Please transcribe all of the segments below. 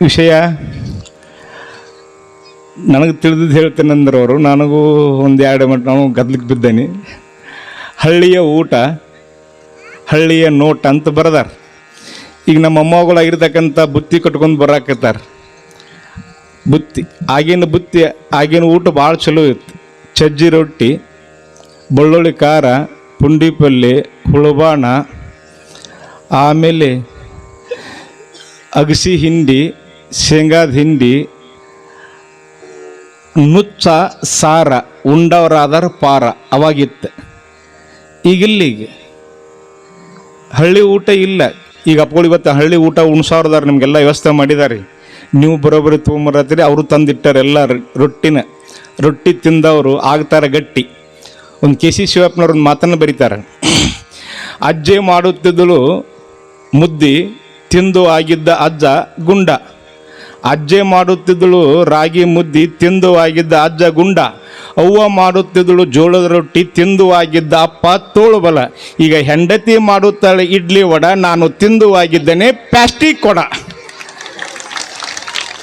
ವಿಷಯ? ನನಗೆ ತಿಳಿದಿದ್ದು ಹೇಳ್ತೇನೆ ಅಂದ್ರೆ ಅವರು ನನಗೂ ಒಂದು ಎರಡು ಮಟ್ಟ ನಾವು ಗದ್ಲಿಕ್ಕೆ ಬಿದ್ದೇನೆ. ಹಳ್ಳಿಯ ಊಟ, ಹಳ್ಳಿಯ ನೋಟ ಅಂತ ಬರದಾರ. ಈಗ ನಮ್ಮ ಮೊಮ್ಮಗಳಾಗಿರ್ತಕ್ಕಂಥ ಬುತ್ತಿ ಕಟ್ಕೊಂಡು ಬರಾಕತ್ತಾರ. ಬುತ್ತಿ, ಆಗಿನ ಬುತ್ತಿ, ಆಗಿನ ಊಟ ಭಾಳ ಚಲೋ ಇತ್ತು. ಸಜ್ಜಿ ರೊಟ್ಟಿ, ಬೆಳ್ಳುಳ್ಳಿ ಖಾರ, ಪುಂಡಿ ಪಲ್ಲೆ, ಹುಳುಬಾಣ, ಆಮೇಲೆ ಅಗಸಿ ಹಿಂಡಿ ಶೇಂಗಾದ ಹಿಂಡಿ, ನುಚ್ಚ, ಸಾರ, ಉಂಡವರಾದರ ಪಾರ ಅವಾಗಿತ್ತು. ಈಗಿಲ್ಲಿಗೆ ಈಗ ಹಳ್ಳಿ ಊಟ ಇಲ್ಲ. ಈಗ ಅಪ್ಪಗಳು ಇವತ್ತು ಹಳ್ಳಿ ಊಟ ಉಣ್ಸೋರ್ದಾರ ನಿಮಗೆಲ್ಲ ವ್ಯವಸ್ಥೆ ಮಾಡಿದ್ದಾರೆ ನೀವು ಬರೋಬ್ಬರಿ ತೊಗೊಂಬರತ್ತೀರಿ, ಅವರು ತಂದಿಟ್ಟಾರೆ ಎಲ್ಲ ರೊಟ್ಟಿನ. ರೊಟ್ಟಿ ತಿಂದವರು ಆಗ್ತಾರೆ ಗಟ್ಟಿ. ಒಂದು ಕೆ ಸಿ ಶಿವಪ್ಪನವ್ರ ಒಂದು ಮಾತನ್ನು ಬರೀತಾರೆ. ಅಜ್ಜೆ ಮಾಡುತ್ತಿದ್ದಳು ಮುದ್ದಿ, ತಿಂದು ಆಗಿದ್ದ ಅಜ್ಜ ಗುಂಡ. ಅಜ್ಜೆ ಮಾಡುತ್ತಿದ್ದಳು ರಾಗಿ ಮುದ್ದಿ ತಿಂದು ಆಗಿದ್ದ ಅಜ್ಜ ಗುಂಡ, ಅವ್ವ ಮಾಡುತ್ತಿದ್ದಳು ಜೋಳದ ರೊಟ್ಟಿ ತಿಂದು ಆಗಿದ್ದ ಅಪ್ಪ ತೋಳುಬಲ ಈಗ ಹೆಂಡತಿ ಮಾಡುತ್ತಾಳೆ ಇಡ್ಲಿ ವಡ, ನಾನು ತಿಂದು ಆಗಿದ್ದೇನೆ ಪ್ಲಾಸ್ಟಿಕ್ ಕೊಡ.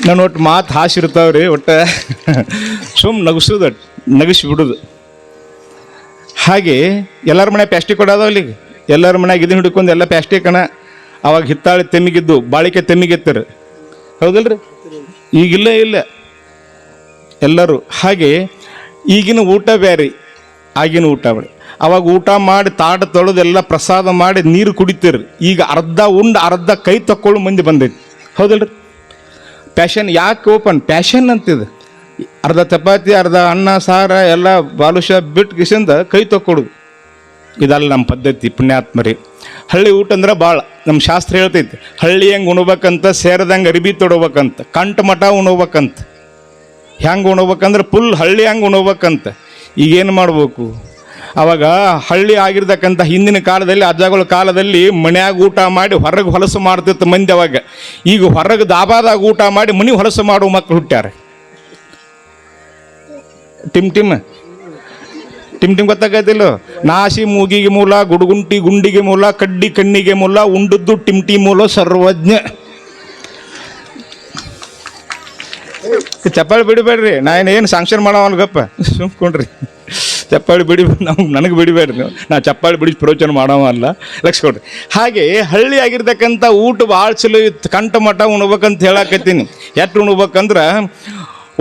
ನಾನು ಒಟ್ಟು ಮಾತು ಹಾಸಿರ್ತಾವ್ರಿ, ಒಟ್ಟು ಸುಮ್ ನಗಿಸೋದು ನಗಿಸಿ ಬಿಡೋದು ಹಾಗೆ ಎಲ್ಲರ ಮನೆ ಪ್ಯಾಸ್ಟಿಕ್ ಕೊಡ ಅದಾವಲ್ಲ ಈಗ ಎಲ್ಲರ ಮನೆಯಾಗ ಇದನ್ನ ಹಿಡ್ಕೊಂಡು ಎಲ್ಲ ಪ್ಯಾಸ್ಟಿಕ್ ಅಣ್ಣ ಅವಾಗ ಹಿತ್ತಾಳೆ ತೆಮ್ಮಿಗಿದ್ದು, ಬಾಳಿಕೆ ತೆಮ್ಮಿಗೆತ್ತರು ಹೌದಲ್ರಿ? ಈಗಿಲ್ಲ ಇಲ್ಲ ಎಲ್ಲರೂ, ಹಾಗೆ ಈಗಿನ ಊಟ ಬೇರೆ ಆಗಿನ ಊಟ ಬೇರೆ ಅವಾಗ ಊಟ ಮಾಡಿ ತಾಟ ತೊಳೆದು ಎಲ್ಲ ಪ್ರಸಾದ ಮಾಡಿ ನೀರು ಕುಡಿತೀರಿ. ಈಗ ಅರ್ಧ ಉಂಡು, ಅರ್ಧ ಕೈ ತಕ್ಕೊಳ್ಳೋ ಮಂದಿ ಬಂದೈತಿ. ಹೌದಲ್ರಿ? ಪ್ಯಾಷನ್ ಯಾಕೆ ಓಪನ್ ಪ್ಯಾಷನ್ ಅಂತಿದೆ. ಅರ್ಧ ಚಪಾತಿ, ಅರ್ಧ ಅನ್ನ, ಸಾರ, ಎಲ್ಲ ಬಾಲುಷ ಬಿಟ್ಟು ಕಿಸಿಂದ ಕೈ ತಕ್ಕೊಡುದು. ಇದಲ್ಲ ನಮ್ಮ ಪದ್ಧತಿ, ಪುಣ್ಯಾತ್ಮರಿ. ಹಳ್ಳಿ ಊಟ ಅಂದ್ರೆ ಭಾಳ ನಮ್ಮ ಶಾಸ್ತ್ರ ಹೇಳ್ತೈತಿ, ಹಳ್ಳಿ ಹೆಂಗೆ ಉಣ್ಬೇಕಂತ ಸೇರದಂಗೆ ಅರಿಬಿ ತೊಡಬೇಕಂತ ಕಂಠ ಮಠ ಉಣ್ಬೇಕಂತ. ಹೆಂಗೆ ಉಣ್ಬೇಕಂದ್ರೆ ಫುಲ್ ಹಳ್ಳಿ ಹೆಂಗೆ ಉಣ್ಬೇಕಂತ. ಈಗೇನು ಮಾಡಬೇಕು? ಅವಾಗ ಹಳ್ಳಿ ಆಗಿರ್ತಕ್ಕಂಥ ಹಿಂದಿನ ಕಾಲದಲ್ಲಿ, ಅಜ್ಜಗಳ ಕಾಲದಲ್ಲಿ ಮನ್ಯಾಗ ಊಟ ಮಾಡಿ ಹೊರಗೆ ಹೊಲಸು ಮಾಡ್ತಿತ್ತು ಮಂದಿ ಅವಾಗ. ಈಗ ಹೊರಗೆ ದಾಬಾದಾಗ ಊಟ ಮಾಡಿ ಮನೆ ಹೊಲಸು ಮಾಡುವ ಮಕ್ಕಳು ಹುಟ್ಟ್ಯಾರ. ಟಿಮ್ ಟಿಮ್. ಟಿಮ್ ಟಿಮ್ ಗೊತ್ತಾಗೈತಿಲ್ಲ ನಾಶಿ ಮೂಗಿಗೆ ಮೂಲ, ಗುಡುಗುಂಟಿ ಗುಂಡಿಗೆ ಮೂಲ, ಕಡ್ಡಿ ಕಣ್ಣಿಗೆ ಮೂಲ, ಉಂಡದ್ದು ಟಿಮ್ ಟಿ ಮೂಲ ಸರ್ವಜ್ಞ. ಚಪ್ಪಾಳಿ ಬಿಡಿಬೇಡ್ರಿ, ನಾ ಏನು ಸಾಂಕ್ಷನ್ ಮಾಡವಲ್ಲ ಗಪ್ಪ? ಸುಮ್ಕೊಂಡ್ರಿ ಚಪ್ಪಾಳಿ ಬಿಡಿ, ನಾವು ನನಗೆ ಬಿಡಿಬೇಡ್ರಿ ನೀವು. ನಾ ಚಪ್ಪಾಳಿ ಬಿಡಿಸಿ ಪ್ರವಚನ ಮಾಡವ ಅಲ್ಲ. ಕೊಡ್ರಿ. ಹಾಗೆ ಹಳ್ಳಿ ಆಗಿರ್ತಕ್ಕಂಥ ಊಟ ಭಾಳ ಚಲೋ ಇತ್ತು. ಕಂಠ ಮಠ ಉಣ್ಬೇಕಂತ ಹೇಳಕತ್ತೀನಿ. ಎಷ್ಟು ಉಣ್ಬೇಕಂದ್ರೆ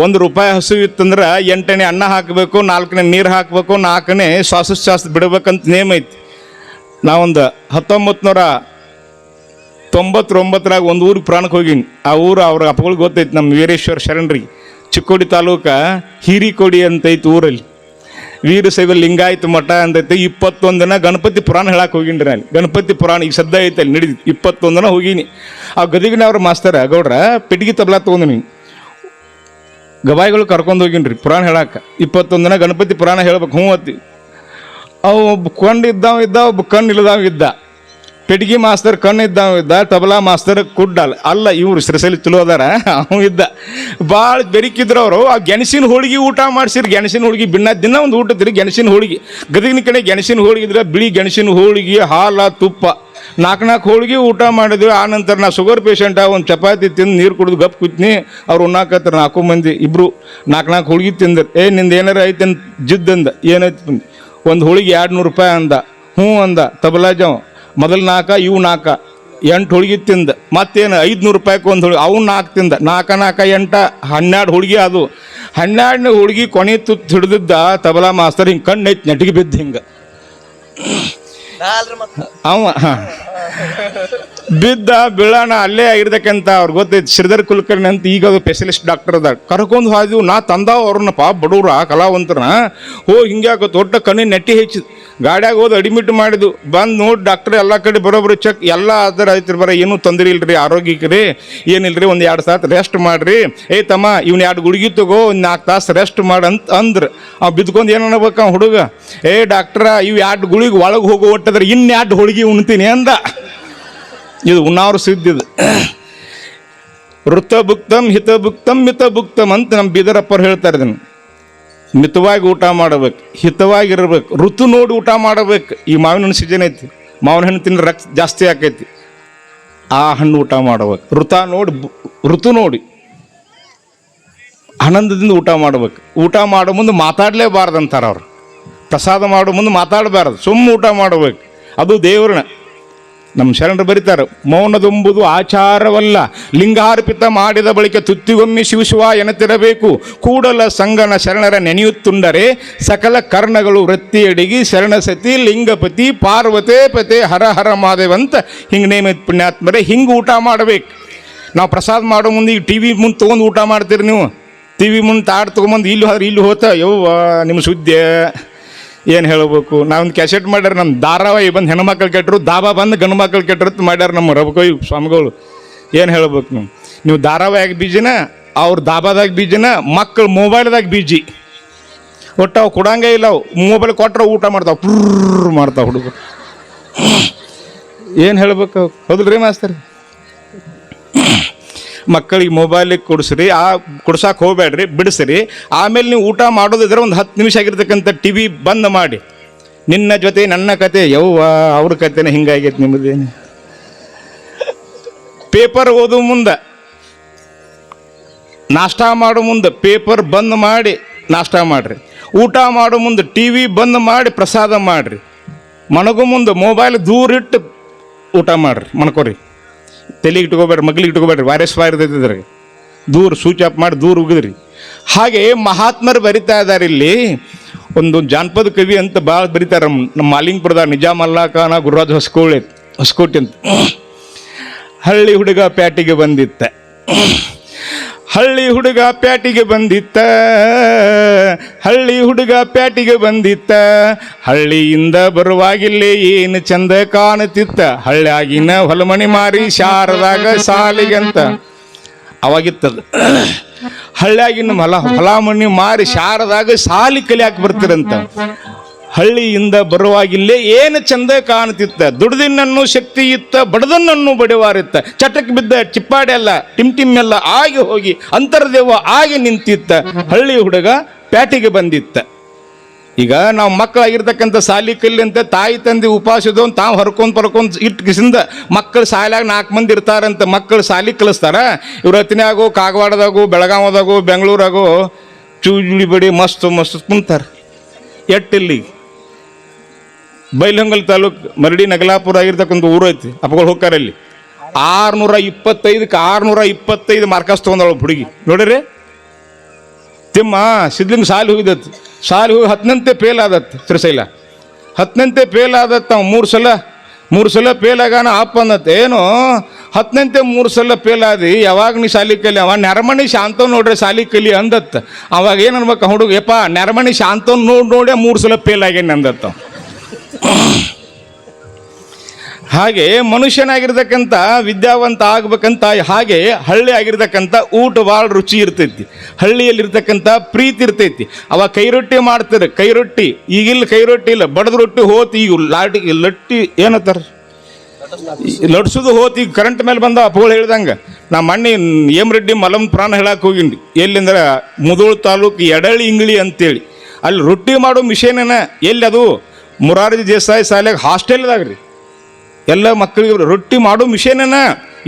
ಒಂದು ರೂಪಾಯಿ ಹಸು ಇತ್ತಂದ್ರೆ ಎಂಟನೇ ಅನ್ನ ಹಾಕಬೇಕು, ನಾಲ್ಕನೇ ನೀರು ಹಾಕಬೇಕು, ನಾಲ್ಕನೇ ಶ್ವಾಸೋಚ್ಛ್ವಾಸ ಬಿಡಬೇಕಂತ ನೇಮ್ ಐತಿ. ನಾವೊಂದು ಹತ್ತೊಂಬತ್ತು ನೂರ ತೊಂಬತ್ತೊಂಬತ್ತರಾಗ ಒಂದು ಊರಿಗೆ ಪ್ರಾಣಕ್ಕೆ ಹೋಗಿನಿ. ಆ ಊರು ಅವ್ರ ಅಪ್ಪಗಳಿಗೆ ಗೊತ್ತೈತಿ, ನಮ್ಮ ವೀರೇಶ್ವರ ಶರಣರಿಗೆ ಚಿಕ್ಕೋಡಿ ತಾಲೂಕ ಹಿರಿಕೋಡಿ ಅಂತೈತಿ ಊರಲ್ಲಿ. ವೀರಶೈವ ಲಿಂಗಾಯತ ಮಠ ಅಂತೈತಿ. ಇಪ್ಪತ್ತೊಂದು ದಿನ ಗಣಪತಿ ಪುರಾಣ ಹೇಳಕ್ಕೆ ಹೋಗಿನಿ ನಾನು. ಗಣಪತಿ ಪುರಾಣ ಈಗ ಸದ್ದ ಐತೆ ಅಲ್ಲಿ ನಡೀತಿ ಇಪ್ಪತ್ತೊಂದು ದಿನ ಹೋಗೀನಿ. ಆ ಗದಿಗಿನ ಮಾಸ್ತರ ಗೌಡ್ರ ಪೆಟ್ಟಿಗೆ ತಬಲಾ ತೊಗೊಂಡು ನೀನು ಗವಾಯಿಗಳು ಕರ್ಕೊಂಡು ಹೋಗಿನ್ರಿ. ಪುರಾಣ ಹೇಳಕ್ಕೆ ಇಪ್ಪತ್ತೊಂದು ಗಣಪತಿ ಪುರಾಣ ಹೇಳ್ಬೇಕು. ಹ್ಞೂ ಅತ್ತಿ. ಅವು ಒಬ್ಬ ಕೊಂಡು ಇದ್ದಾವ ಇದ್ದ, ಒಬ್ಬ ಕಣ್ಣು ಇಲ್ಲದಾವ ಇದ್ದ. ಪೆಟ್ಗಿ ಮಾಸ್ತರ್ ಕಣ್ಣು ಇದ್ದಾವ ಇದ್ದ, ತಬಲಾ ಮಾಸ್ತರ್ ಕುಡ್ಡಲ್ಲ ಅಲ್ಲ, ಇವ್ರು ಸಿರಸಲಿ ಚಲೋ ಅದಾರ ಅವ ಇದ್ದ. ಭಾಳ ಬೆರಿಕಿದ್ರು ಅವರು. ಆ ಗೆಣಸಿನ ಹೋಳಿಗೆ ಊಟ ಮಾಡ್ಸಿರಿ, ಗೆಣಸಿನ ಹೋಳಿಗೆ ಬಿನ್ನ ದಿನ ಒಂದು ಊಟ ಗೆಣಸಿನ ಹೋಳಿಗೆ. ಗದಗಿನ ಕಡೆ ಗೆಣಸಿನ ಹೋಳಿಗೆ ಇದ್ರೆ ಬಿಳಿ ಗೆಣಸಿನ ಹೋಳಿಗೆ, ಹಾಲ, ತುಪ್ಪ. ನಾಲ್ಕು ನಾಲ್ಕು ಹೋಳಿಗೆ ಊಟ ಮಾಡಿದ್ವಿ. ಆ ನಂತರ ನಾ ಶುಗರ್ ಪೇಷಂಟ ಒಂದು ಚಪಾತಿ ತಿಂದು ನೀರು ಕುಡಿದು ಗಪ್ ಕೂತ್ನಿ. ಅವ್ರು ಉಣ್ಣಾಕತ್ತಾರ ನಾಲ್ಕು ಮಂದಿ ಇಬ್ರು. ನಾಲ್ಕು ನಾಲ್ಕು ಹೋಳಿಗೆ ತಿಂದರು. ಏ, ನಿಂದ ಏನಾರ ಐತೆ ಜಿದ್ದಂದ ಏನಾಯ್ತು ಒಂದು ಹೋಳಿಗೆ ಎರಡು ನೂರು ರೂಪಾಯಿ ಅಂದ. ಹ್ಞೂ ಅಂದ. ತಬಲಾಜವ ಮೊದಲು ನಾಲ್ಕ ಇವು ನಾಲ್ಕ ಎಂಟು ಹೋಳಿಗೆ ತಿಂದ. ಮತ್ತೇನು ಐದುನೂರು ರೂಪಾಯಿಗೆ ಒಂದು ಹೋಳಿಗೆ ಅವು ನಾಲ್ಕು ತಿಂದ. ನಾಲ್ಕ ನಾಲ್ಕ ಎಂಟ ಹನ್ನೆರಡು ಹುಡುಗಿ ಅದು. ಹನ್ನೆರಡನೇ ಹುಡುಗಿ ಕೊನೆ ತುತ್ತು ಹಿಡಿದಿದ್ದ ತಬಲಾ ಮಾಸ್ತರ್ ಹಿಂಗೆ ಕಣ್ಣು ಐತಿ ನೆಟ್ಟಿಗೆ ಬಿದ್ದು ಹಿಂಗೆ. ಅವ ಹಾ. ಬಿದ್ದ ಬೀಳೋಣ ಅಲ್ಲೇ ಆಗಿರ್ತಕ್ಕಂಥ ಅವ್ರು ಗೊತ್ತೈತೆ. ಶ್ರೀಧರ್ ಕುಲಕರ್ಣಿ ಅಂತ ಈಗ ಸ್ಪೆಷಲಿಸ್ಟ್ ಡಾಕ್ಟರ್ ಅದ ಕರ್ಕೊಂಡು ಹಾದಿವು, ನಾ ತಂದಾವ ಅವ್ರನ್ನಪ್ಪ ಬಡವ್ರ ಕಲಾವಂತರ ಹೋ ಹಿಂಗ್ಯಾಕ ದೊಡ್ಡ ಕಣ್ಣು ನೆಟ್ಟಿ ಹೆಚ್ಚಿ ಗಾಡಿಯಾಗ ಹೋದ್ ಅಡ್ಮಿಟ್ ಮಾಡಿದ್ವು. ಬಂದು ನೋಡಿ ಡಾಕ್ಟರ್ ಎಲ್ಲ ಕಡೆ ಬರೋಬ್ರು ಚೆಕ್ ಎಲ್ಲ ಅದರ ಐತ್ರಿ ಬರ, ಏನೂ ತೊಂದರೆ ಇಲ್ರಿ, ಆರೋಗ್ಯಕ್ಕೆ ರೀ ಏನಿಲ್ರಿ, ಒಂದು ಎರಡು ತಾಸು ರೆಸ್ಟ್ ಮಾಡ್ರಿ. ಏ ತಮ್ಮ, ಇವ್ನ ಎರಡು ಗುಡುಗಿ ತಗೋ, ಒಂದು ನಾಲ್ಕು ತಾಸು ರೆಸ್ಟ್ ಮಾಡಂತ ಅಂದ್ರೆ. ಆ ಬಿದ್ಕೊಂಡು ಏನು ಅನ್ಬೇಕು ಹುಡುಗ? ಏ ಡಾಕ್ಟ್ರ ಇವು ಎರಡು ಗುಳಿಗೆ ಒಳಗೆ ಹೋಗೋ ಒಟ್ಟದ್ರೆ ಎರಡು ಹೋಳಿಗೆ ಉಣ್ತೀನಿ ಅಂದ. ಇದು ಉಣ್ಣಾವ್ರ ಸಿದ್ಧಿದು ಋತಭುಕ್ತಂ ಹಿತಭುಕ್ತಂ ಮಿತಭುಕ್ತಂ ಅಂತ ನಮ್ಮ ಬೀದರಪ್ಪರು ಹೇಳ್ತಾರೆ ಇದನ್ನು. ಮಿತವಾಗಿ ಊಟ ಮಾಡಬೇಕು, ಹಿತವಾಗಿರ್ಬೇಕು, ಋತು ನೋಡಿ ಊಟ ಮಾಡಬೇಕು. ಈ ಮಾವಿನ ಹಣ್ಣು ಸೀಸನ್ ಐತಿ. ಮಾವಿನ ಹಣ್ಣು ತಿನ್ನ ರಕ್ತ ಜಾಸ್ತಿ ಆಕೈತಿ. ಆ ಹಣ್ಣು ಊಟ ಮಾಡಬೇಕು. ಋತ ನೋಡಿ, ಋತು ನೋಡಿ. ಆನಂದದಿಂದ ಊಟ ಮಾಡ್ಬೇಕು. ಊಟ ಮಾಡೋ ಮುಂದೆ ಮಾತಾಡಲೇಬಾರ್ದು ಅಂತಾರೆ ಅವ್ರು. ಪ್ರಸಾದ ಮಾಡೋ ಮುಂದೆ ಮಾತಾಡಬಾರ್ದು. ಸುಮ್ಮ ಊಟ ಮಾಡಬೇಕು. ಅದು ದೇವ್ರನ್ನ. ನಮ್ಮ ಶರಣರು ಬರೀತಾರೆ, ಮೌನದೊಂಬುದು ಆಚಾರವಲ್ಲ. ಲಿಂಗಾರ್ಪಿತ ಮಾಡಿದ ಬಳಿಕ ತುತ್ತಿಗೊಮ್ಮೆ ಶಿವಶಿವ ಎನತಿರಬೇಕು. ಕೂಡಲ ಸಂಗನ ಶರಣರ ನೆನೆಯುತ್ತುಂಡರೆ, ಸಕಲ ಕರ್ಣಗಳು ವೃತ್ತಿಯಡಿಗಿ ಶರಣ ಸತಿ ಲಿಂಗಪತಿ, ಪಾರ್ವತೆ ಪತೆ, ಹರ ಹರ ಮಾದೇವಂತ ಹಿಂಗೆ ನೇಮಿತ ಪುಣ್ಯಾತ್ಮರೇ, ಹಿಂಗೆ ಊಟ ಮಾಡಬೇಕು. ನಾವು ಪ್ರಸಾದ ಮಾಡೋ ಮುಂದೆ ಈಗ ಟಿ ವಿ ಮುಂದೆ ತೊಗೊಂಡು ಊಟ ಮಾಡ್ತೀರಿ ನೀವು. ಟಿ ವಿ ಮುಂದೆ ತಾಡ್ ತೊಗೊಂಬಂದು ಇಲ್ಲಿ ಹೋದ್ರೆ ಇಲ್ಲಿ ಹೋತ, ಯವ್ವ, ನಿಮ್ಮ ಸುದ್ದಿ ಏನು ಹೇಳಬೇಕು? ನಾವೊಂದು ಕ್ಯಾಸೆಟ್ ಮಾಡ್ಯಾರ ನಮ್ಮ ಧಾರಾವಾಹಿ ಬಂದು ಹೆಣ್ಮಕ್ಳು ಕೆಟ್ಟರು ದಾಬಾ ಬಂದು ಗಂಡು ಮಕ್ಳು ಕೆಟ್ಟರು ಮಾಡ್ಯಾರ ನಮ್ಮ ರಬಕೋಯಿ ಸ್ವಾಮಿಗಳು. ಏನು ಹೇಳ್ಬೇಕು ನೀವು? ನೀವು ಧಾರಾವಾಹಿಯಾಗ ಬೀಜಿನ, ಅವ್ರ ದಾಬಾದಾಗ ಬೀಜಿನ ಮಕ್ಕಳು ಮೊಬೈಲ್ದಾಗ ಬೀಜಿ. ಒಟ್ಟು ಅವು ಕೊಡಂಗೇ ಇಲ್ಲ, ಅವು ಮೊಬೈಲ್ ಕೊಟ್ಟರೆ ಊಟ ಮಾಡ್ತಾವೆ, ಪುರ್ರ್ ಮಾಡ್ತಾವೆ ಹುಡುಗರು. ಏನು ಹೇಳ್ಬೇಕು? ಹೌದಲ್ರಿ ಮಾಸ್ತರ್? ಮಕ್ಕಳಿಗೆ ಮೊಬೈಲಿಗೆ ಕೊಡಿಸ್ರಿ, ಆ ಕೊಡ್ಸಕ್ಕೆ ಹೋಗ್ಬೇಡ್ರಿ, ಬಿಡಿಸ್ರಿ. ಆಮೇಲೆ ನೀವು ಊಟ ಮಾಡೋದಿದ್ರೆ ಒಂದು ಹತ್ತು ನಿಮಿಷ ಆಗಿರ್ತಕ್ಕಂಥ ಟಿ ವಿ ಬಂದ್ ಮಾಡಿ. ನಿನ್ನ ಜೊತೆ ನನ್ನ ಕತೆ, ಯವ್ವ, ಅವ್ರ ಕತೆನೇ ಹಿಂಗಾಗೈತೆ ನಿಮ್ಮದೇನು ಪೇಪರ್ ಓದು ಮುಂದೆ. ನಾಷ್ಟ ಮಾಡೋ ಮುಂದೆ, ಪೇಪರ್ ಬಂದ್ ಮಾಡಿ ನಾಷ್ಟ ಮಾಡ್ರಿ. ಊಟ ಮಾಡೋ ಮುಂದೆ ಟಿ ವಿ ಬಂದ್ ಮಾಡಿ ಪ್ರಸಾದ ಮಾಡ್ರಿ. ಮಣಗು ಮುಂದೆ ಮೊಬೈಲ್ ದೂರ ಇಟ್ಟು ಊಟ ಮಾಡ್ರಿ, ಮಣ್ಕೋರಿ. ತಲೆಗೆ ಇಟ್ಕೋಬೇಡ್ರಿ, ಮಗ್ಲಿಗೆ ಇಟ್ಕೋಬೇಡ್ರಿ, ವೈರಸ್ ವೈರ್ ಇದ್ದಿದ್ರಿ ದೂರ ಸ್ವಿಚ್ ಆಫ್ ಮಾಡಿ ದೂರ ಉಗಿದ್ರಿ ಹಾಗೆ ಮಹಾತ್ಮರು ಬರಿತಾ ಇದ್ದಾರೆ ಇಲ್ಲಿ. ಒಂದು ಜಾನಪದ ಕವಿ ಅಂತ ಭಾಳ ಬರೀತಾರೆ ನಮ್ಮ ಮಾಲಿಂಗಪುರದ ಮಾಲಿಂಗ್ಪುರದ ನಿಜಾಮ್ ಅಲ್ಲಾ ಖಾನ ಗುರುರಾಜ್ ಹೊಸಕೋಳಿ ಹೊಸಕೋಟಿ ಅಂತ. ಹಳ್ಳಿ ಹುಡುಗ ಪ್ಯಾಟಿಗೆ ಬಂದಿತ್ತ. ಹಳ್ಳಿ ಹುಡುಗ ಪ್ಯಾಟಿಗೆ ಬಂದಿತ್ತ. ಹಳ್ಳಿ ಹುಡುಗ ಪ್ಯಾಟಿಗೆ ಬಂದಿತ್ತ. ಹಳ್ಳಿಯಿಂದ ಬರುವಾಗಿಲ್ಲೇ ಏನು ಚಂದ ಕಾಣುತ್ತಿತ್ತ. ಹಳ್ಳಿಯಾಗಿನ ಹೊಲಮಣಿ ಮಾರಿ ಶಾರದಾಗ ಸಾಲಿಗಂತ. ಅವಾಗಿತ್ತದ. ಹಳ್ಳಿಯಾಗಿನ ಹೊಲ ಹೊಲಮಣಿ ಮಾರಿ ಶಾರದಾಗ ಸಾಲಿ ಕಲಿಯಾಕ ಬರ್ತಿರಂತ. ಹಳ್ಳಿಯಿಂದ ಬರುವಾಗಿಲ್ಲೇ ಏನು ಚಂದ ಕಾಣುತ್ತಿತ್ತ? ದುಡ್ದಿನನ್ನು ಶಕ್ತಿ ಇತ್ತ ಬಡದನ್ನನ್ನು ಬಡಿವಾರಿತ್ತ ಚಟಕ್ ಬಿದ್ದ ಚಿಪ್ಪಾಡೆಲ್ಲ ಟಿಮ್ ಟಿಮ್ ಎಲ್ಲ ಆಗಿ ಹೋಗಿ ಅಂತರ್ದೇವ ಆಗಿ ನಿಂತಿತ್ತ. ಹಳ್ಳಿ ಹುಡುಗ ಪ್ಯಾಟಿಗೆ ಬಂದಿತ್ತ. ಈಗ ನಾವು ಮಕ್ಕಳಾಗಿರ್ತಕ್ಕಂಥ ಸಾಲಿ ಕಲ್ಲಿ ಅಂತ ತಾಯಿ ತಂದೆ ಉಪಾಸದ ತಾವು ಹರ್ಕೊಂಡ್ ಪರ್ಕೊಂಡ್ ಇಟ್ಟು ಕಿಸಿಂದ ಮಕ್ಕಳು ಸಾಲಾಗ ನಾಲ್ಕು ಮಂದಿ ಇರ್ತಾರಂತ ಮಕ್ಕಳು ಸಾಲಿ ಕಲಿಸ್ತಾರ? ಇವ್ರ ಹತ್ತಿನಾಗು ಕಾಗವಾಡದಾಗು, ಬೆಳಗಾವದಾಗು, ಬೆಂಗಳೂರಾಗು ಚೂಜುಳಿ ಬಡಿ ಮಸ್ತ್ ಮಸ್ತ್ ಕುಂತಾರ. ಎಟ್ಟಿಲ್ಲಿ ಬೈಲಹೊಂಗಲ್ ತಾಲೂಕು ಮರಡಿ ನಗಲಾಪುರ ಆಗಿರ್ತಕ್ಕಂಥ ಊರು ಐತಿ, ಅಪ್ಪಗಳು ಹೋಗ್ತಾರೆ ಅಲ್ಲಿ. ಆರ್ನೂರ ಇಪ್ಪತ್ತೈದಕ್ಕೆ ಆರುನೂರ ಇಪ್ಪತ್ತೈದು ಮಾರ್ಕಸ್ ತೊಗೊಂಡಳು ಹುಡುಗಿ. ನೋಡಿರಿ, ತಿಮ್ಮ, ಸಿದ್ಲಿಂಗ್ ಸಾಲಿ ಹೋಗಿದತ್ತು ಸಾಲಿ ಹೋಗಿ ಹತ್ತನಂತೆ ಫೇಲ್ ಆದತ್ತು ತ್ರಿಸೈಲ ಹತ್ತನಂತೆ ಫೇಲ್ ಆದತ್ತು ಅವ ಮೂರು ಸಲ ಮೂರು ಸಲ ಫೇಲ್ ಆಗಾನ, ಅಪ್ಪ ಅಂದತ್ ಏನು ಹತ್ತನಂತೆ ಮೂರು ಸಲ ಫೇಲ್ ಆದಿ, ಯಾವಾಗ ನೀ ಶಾಲಿ ಕಲಿ? ಅವ ನೆರಮಣಿ ಶಾಂತವ್ ನೋಡ್ರಿ ಶಾಲಿ ಕಲಿ ಅಂದತ್ತ ಅವಾಗ ಏನು ಅನ್ಬೇಕು ಹುಡುಗ ಯಪ್ಪ ನೆರಮಣಿ ಶಾಂತವ್ ನೋಡಿ ನೋಡಿ ಮೂರು ಸಲ ಫೇಲ್ ಆಗ್ಯಾನೆ ಅಂದತ್ತ. ಹಾಗೆ ಮನುಷ್ಯನಾಗಿರ್ತಕ್ಕಂಥ ವಿದ್ಯಾವಂತ ಆಗ್ಬೇಕಂತ ಹಾಗೆ ಹಳ್ಳಿ ಆಗಿರ್ತಕ್ಕಂಥ ಊಟ ಭಾಳ ರುಚಿ ಇರ್ತೈತಿ. ಹಳ್ಳಿಯಲ್ಲಿರ್ತಕ್ಕಂಥ ಪ್ರೀತಿ ಇರ್ತೈತಿ. ಅವ ಕೈ ರೊಟ್ಟಿ ಮಾಡ್ತಾರೆ ಕೈ ರೊಟ್ಟಿ ಈಗಿಲ್ಲ ಕೈ ರೊಟ್ಟಿ ಇಲ್ಲ, ಬಡದ ರೊಟ್ಟಿ ಹೋತು ಈಗ ಲಾಟಿ ಲಟ್ಟಿ ಏನತ್ತಾರ? ಲಡ್ಸೋದು ಹೋತಿ ಈಗ ಕರೆಂಟ್ ಮೇಲೆ ಬಂದ ಅಪ್ಪಗಳು ಹೇಳ್ದಂಗೆ ನಮ್ಮ ಮಣ್ಣಿ ಏಮ್ ರೆಡ್ಡಿ ಮಲಂ ಪ್ರಾಣ ಹೇಳಕ್ಕೆ ಹೋಗಿನಿ ಎಲ್ಲಿಂದ್ರೆ? ಮುದೋಳು ತಾಲೂಕು ಎಡಳಿ ಇಂಗ್ಳಿ ಅಂತೇಳಿ. ಅಲ್ಲಿ ರೊಟ್ಟಿ ಮಾಡೋ ಮಿಷೇನ ಎಲ್ಲಿ ಅದು? ಮುರಾರ್ಜಿ ದೇಸಾಯಿ ಶಾಲೆಗೆ ಹಾಸ್ಟೆಲ್ದಾಗ ರೀ. ಎಲ್ಲ ಮಕ್ಕಳಿಗೆ ರೊಟ್ಟಿ ಮಾಡೋ ಮಿಷೇನ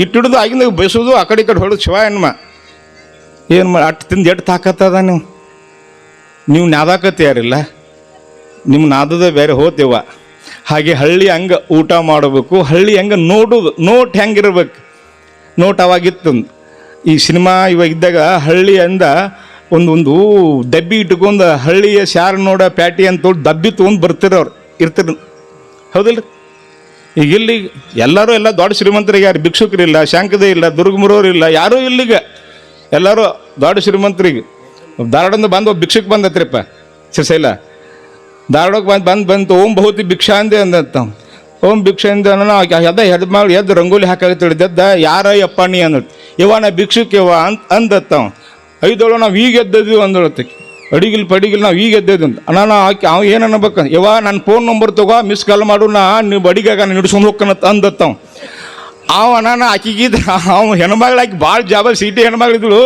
ಇಟ್ಟಿಡ್ದು, ಆಗಿಂದ ಬಯಸೋದು ಆ ಕಡೆ ಈ ಕಡೆ ಹೊಡೆದು ಶಿವ ಹೆಣ್ಮ. ಏನು ಮಾಡಿ ಅಟ್ಟು ತಿಂದು ಎಟ್ಟು ತಾಕತ್ತದ ನೀವು? ನೀವು ನಾದಾಕತ್ತೆ ಯಾರಿಲ್ಲ? ನಿಮ್ಮ ನಾದದ ಬೇರೆ ಹೋತೇವ ಹಾಗೆ ಹಳ್ಳಿ ಹಂಗೆ ಊಟ ಮಾಡಬೇಕು, ಹಳ್ಳಿ ಹಂಗೆ ನೋಡೋದು, ನೋಟ್ ಹೆಂಗಿರ್ಬೇಕು? ನೋಟ್ ಅವಾಗಿತ್ತು ಈ ಸಿನಿಮಾ ಇವಾಗ ಇದ್ದಾಗ ಹಳ್ಳಿಯಿಂದ ಒಂದು ಒಂದು ಡಬ್ಬಿ ಇಟ್ಕೊಂಡು ಹಳ್ಳಿಯ ಶಾರ ನೋಡ ಪ್ಯಾಟಿ ಅಂತ ಡಬ್ಬಿ ತೊಗೊಂಡು ಬರ್ತಿರೋರು. ಇರ್ತಿರ್ ಹೌದಲ್ರಿ? ಈಗ ಇಲ್ಲಿ ಎಲ್ಲರೂ ಎಲ್ಲ ದೊಡ್ಡ ಶ್ರೀಮಂತರಿಗೆ ಯಾರು ಭಿಕ್ಷುಕರಿಲ್ಲ, ಶಾಂಕದೇ ಇಲ್ಲ ದುರ್ಗಮುರೋರು ಇಲ್ಲ, ಯಾರೂ ಇಲ್ಲಿಗ. ಎಲ್ಲರೂ ದೊಡ್ಡ ಶ್ರೀಮಂತರಿಗೆ. ಧಾರವಾಡದಿಂದ ಬಂದು ಒಬ್ಬ ಭಿಕ್ಷುಕ್ ಬಂದತ್ರಿಪ್ಪ ಶ್ರೀಶೈಲ ಧಾರವಾಡಕ್ಕೆ ಬಂದು ಬಂದು ಬಂತು, ಓಂ ಬಹುತಿ ಭಿಕ್ಷಾ ಅಂದೆ ಅಂದತ್ತ ಓಂ ಭಿಕ್ಷಾ ಅಂದ ಎದ್ದ ಎದ್ ಮಾಡಿ ಎದ್ದು ರಂಗೋಲಿ ಹಾಕಾಗತ್ತೇಳಿ ಎದ್ದ ಯಾರ ಯಪ್ಪ ನೀ ಇವ ನಾ ಭಿಕ್ಷುಕ್ ಇವ ಅಂತ ಅಂದತ್ತ ಅವ. ಐದೋಳು ನಾವು ಈಗ ಎದ್ದದ್ವಿ ಅಂದಳತ್ತಕ್ಕೆ ಅಡಿಗಿಲ್ ಪಡಿಗಿಲ್ ನಾವು ಈಗ ಎದ್ದದ್ವಿ ಅಂತ. ನಾನು ಆಕೆ, ಅವ ಏನು ಅನ್ಬೇಕು ಇವ ನನ್ನ ಫೋನ್ ನಂಬರ್ ತಗೋ ಮಿಸ್ ಕಾಲ್ ಮಾಡು, ನಾ ನೀವು ಬಡಿಗಾಗ ನಾನು ಹಿಡ್ಸ್ಕೊಂಡು ಅಂದತ್ತ ಅವ. ಅವ ನಾನು ಆಕಿಗಿದ್ರ, ಅವ ಹೆಣ್ಮಗಳಾಕಿ ಭಾಳ ಜಾಬ ಸಿಟಿ ಹೆಣ್ಮಗಳಿದ್ಳು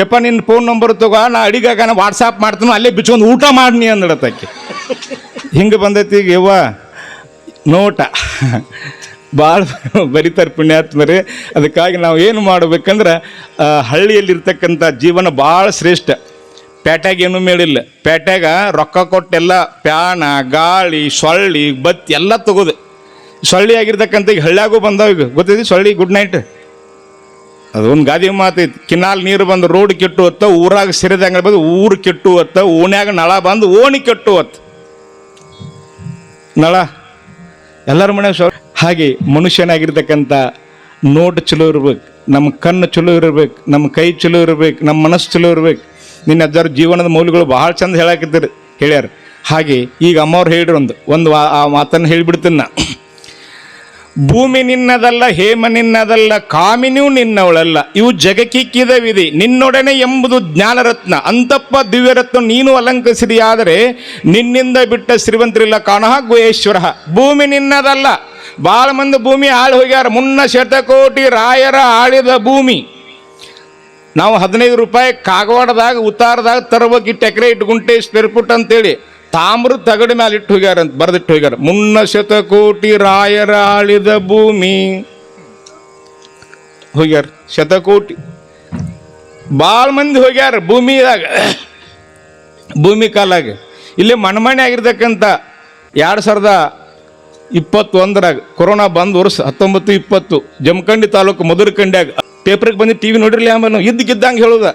ಯಪ್ಪ ನಿನ್ನ ಫೋನ್ ನಂಬರ್ ತಗೋ, ನಾ ಅಡಿಗಾಗ ನಾ ವಾಟ್ಸಾಪ್ ಮಾಡ್ತೀನಿ, ಅಲ್ಲೇ ಬಿಚ್ಕೊಂಡು ಊಟ ಮಾಡಿನಿ ಅಂದಳತ್ತಾಕಿ ಹಿಂಗೆ ಬಂದೈತಿ ಈಗ, ಯವ್ವ, ನೋಟ. ಭಾಳ ಬರಿತಾರೆ ಪುಣ್ಯಾತ್ಮರೇ, ಅದಕ್ಕಾಗಿ ನಾವು ಏನು ಮಾಡಬೇಕಂದ್ರೆ ಹಳ್ಳಿಯಲ್ಲಿರ್ತಕ್ಕಂಥ ಜೀವನ ಭಾಳ ಶ್ರೇಷ್ಠ. ಪೇಟ್ಯಾಗ ಏನೂ ಮೇಳಿಲ್ಲ ಪೇಟ್ಯಾಗ ರೊಕ್ಕ ಕೊಟ್ಟೆಲ್ಲ ಪ್ಯಾಣ ಗಾಳಿ, ಸೊಳ್ಳಿ, ಬತ್ತಿ ಎಲ್ಲ ತಗೋದು. ಸೊಳ್ಳಿ ಆಗಿರ್ತಕ್ಕಂಥ ಈಗ ಹಳ್ಳ್ಯಾಗೂ ಬಂದಾವ ಈಗ. ಗೊತ್ತೈತಿ ಸೊಳ್ಳಿ, ಗುಡ್ ನೈಟ್? ಅದೊಂದು ಗಾದಿ ಮಾತೈತಿ. ಕಿನಾಲ್ ನೀರು ಬಂದು ರೋಡ್ ಕೆಟ್ಟು ಹೊತ್ತ ಊರಾಗ ಸಿರಿದಂಗ ಬಂದು ಊರು ಕೆಟ್ಟು ಹೊತ್ತ ಓಣ್ಯಾಗ ನಳ ಬಂದು ಓಣಿ ಕೆಟ್ಟು ಹೊತ್ತು ನಳ. ಎಲ್ಲರ ಮನೆ ಹಾಗೆ ಮನುಷ್ಯನಾಗಿರ್ತಕ್ಕಂಥ ನೋಟ್ ಚಲೋ ಇರ್ಬೇಕು. ನಮ್ಮ ಕಣ್ಣು ಚಲೋ ಇರಬೇಕು. ನಮ್ಮ ಕೈ ಚಲೋ ಇರ್ಬೇಕು. ನಮ್ಮ ಮನಸ್ಸು ಚಲೋ ಇರ್ಬೇಕು. ನಿನ್ನ ಅಜ್ಜಾರು ಜೀವನದ ಮೌಲ್ಯಗಳು ಬಹಳ ಚಂದ ಹೇಳಾಕಿದ್ದರು ಹೇಳ್ಯಾರ. ಹಾಗೆ ಈಗ ಅಮ್ಮವ್ರು ಹೇಳಿರು ಒಂದು ಒಂದು ಆ ಮಾತನ್ನು ಹೇಳಿಬಿಡ್ತೀನಿ ನಾ. ಭೂಮಿ ನಿನ್ನದಲ್ಲ, ಹೇಮ ನಿನ್ನದಲ್ಲ, ಕಾಮಿನಿಯೂ ನಿನ್ನವಳಲ್ಲ. ಇವು ಜಗಕ್ಕಿಕ್ಕಿದ ವಿಧಿ. ನಿನ್ನೊಡನೆ ಎಂಬುದು ಜ್ಞಾನರತ್ನ. ಅಂತಪ್ಪ ದಿವ್ಯರತ್ನ ನೀನು ಅಲಂಕರಿಸಿದೆಯಾದರೆ ನಿನ್ನಿಂದ ಬಿಟ್ಟ ಶ್ರೀವಂತರಿಲ್ಲ ಕಾಣಹ ಗುಹೇಶ್ವರ ಭೂಮಿ ನಿನ್ನದಲ್ಲ. ಭಾಳ ಮಂದಿ ಭೂಮಿ ಆಳು ಹೋಗ್ಯಾರ. ಮುನ್ನ ಶತಕೋಟಿ ರಾಯರ ಆಳಿದ ಭೂಮಿ. ನಾವು ಹದಿನೈದು ರೂಪಾಯಿ ಕಾಗವಾಡದಾಗ, ಉತ್ತಾರದಾಗ ತರಬೇಕಿಟ್ಟು ಎಕರೆ ಇಟ್ಟು ಗುಂಟೆ ಸ್ಕ್ವೇರ್ ಫುಟ್ ಅಂತೇಳಿ ತಾಮ್ರ ತಗಡಿ ಮೇಲೆ ಇಟ್ಟು ಹೋಗ್ಯಾರ ಅಂತ, ಬರೆದಿಟ್ಟು ಹೋಗ್ಯಾರ. ಮುನ್ನ ಶತಕೋಟಿ ರಾಯರ ಆಳಿದ ಭೂಮಿ. ಹೋಗ್ಯಾರ. ಶತಕೋಟಿ. ಭಾಳ ಮಂದಿ ಹೋಗ್ಯಾರ ಭೂಮಿದಾಗ, ಭೂಮಿ ಕಾಲಾಗ ಇಲ್ಲಿ ಮಣ್ಮಣಿ ಆಗಿರ್ತಕ್ಕಂಥ ಎರಡು ಸಾವಿರದ ಇಪ್ಪತ್ತೊಂದರಾಗ, ಕೊರೋನಾ ಬಂದ ವರ್ಷ ಹತ್ತೊಂಬತ್ತು ಇಪ್ಪತ್ತು, ಜಮಖಂಡಿ ತಾಲೂಕು ಮಧುರಕಂಡ್ಯಾಗ ಪೇಪರ್ಗೆ ಬಂದು ಟಿ ವಿ ನೋಡಿರಲಿ ಆಮೇಲೆ ಇದ್ದಕ್ಕಿದ್ದಂಗೆ ಹೇಳೋದ.